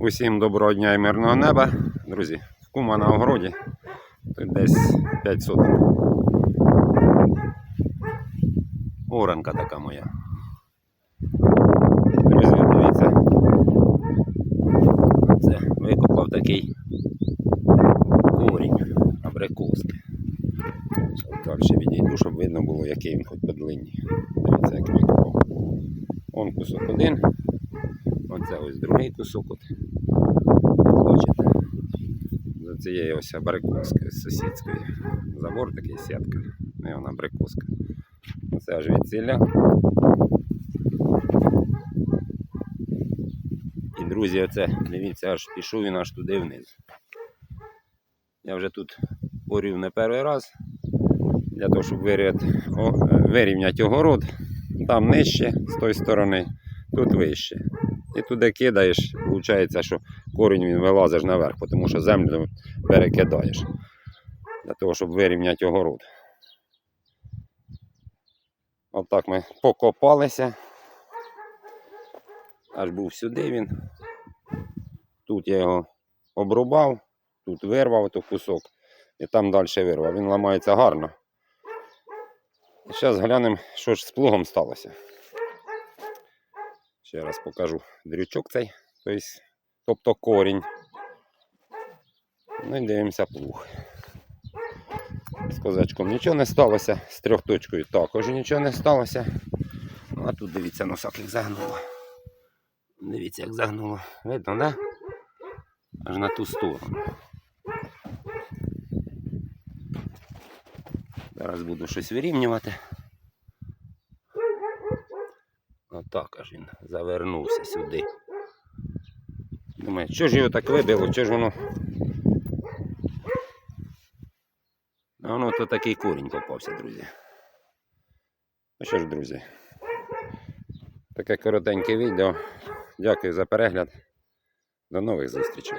Усім доброго дня і мирного неба. Друзі, кума на огороді. Тут десь 5 соток. Оранка така моя. Друзі, дивіться. Це викопав такий корінь абрикоски. Далі відійду, щоб видно було, який він хоч по длині. Дивіться, як викопав. Он кусок один. Оце ось другий кусок. От. Бачите. За цієї ось абрикоски сусідської. Забор такий сітка. І вона абрикоска. Оце аж від. І друзі, оце, дивіться, аж пішов він аж туди вниз. Я вже тут орів не перший раз. Для того, щоб вирівняти огород. Там нижче з тої сторони, тут вище. І туди кидаєш, виходить, що корінь він вилазиш наверх, тому що землю перекидаєш. Для того, щоб вирівняти огород. Отак ми покопалися. Аж був сюди він. Тут я його обрубав, тут вирвав той кусок і там далі вирвав. Він ламається гарно. Зараз глянемо, що ж з плугом сталося. Ще раз покажу дрючок цей, тобто, корінь. Ну і дивимося плуг. З козачком нічого не сталося, з трьохточкою також нічого не сталося. Ну а тут дивіться, носок як загнуло. Дивіться, як загнуло. Видно, да? Аж на ту сторону. Зараз буду щось вирівнювати. Отак аж він завернувся сюди. Думаю, що ж його так вибило, що ж воно. А воно то такий корінь попався, друзі. Ну що ж, друзі, таке коротеньке відео. Дякую за перегляд. До нових зустрічей.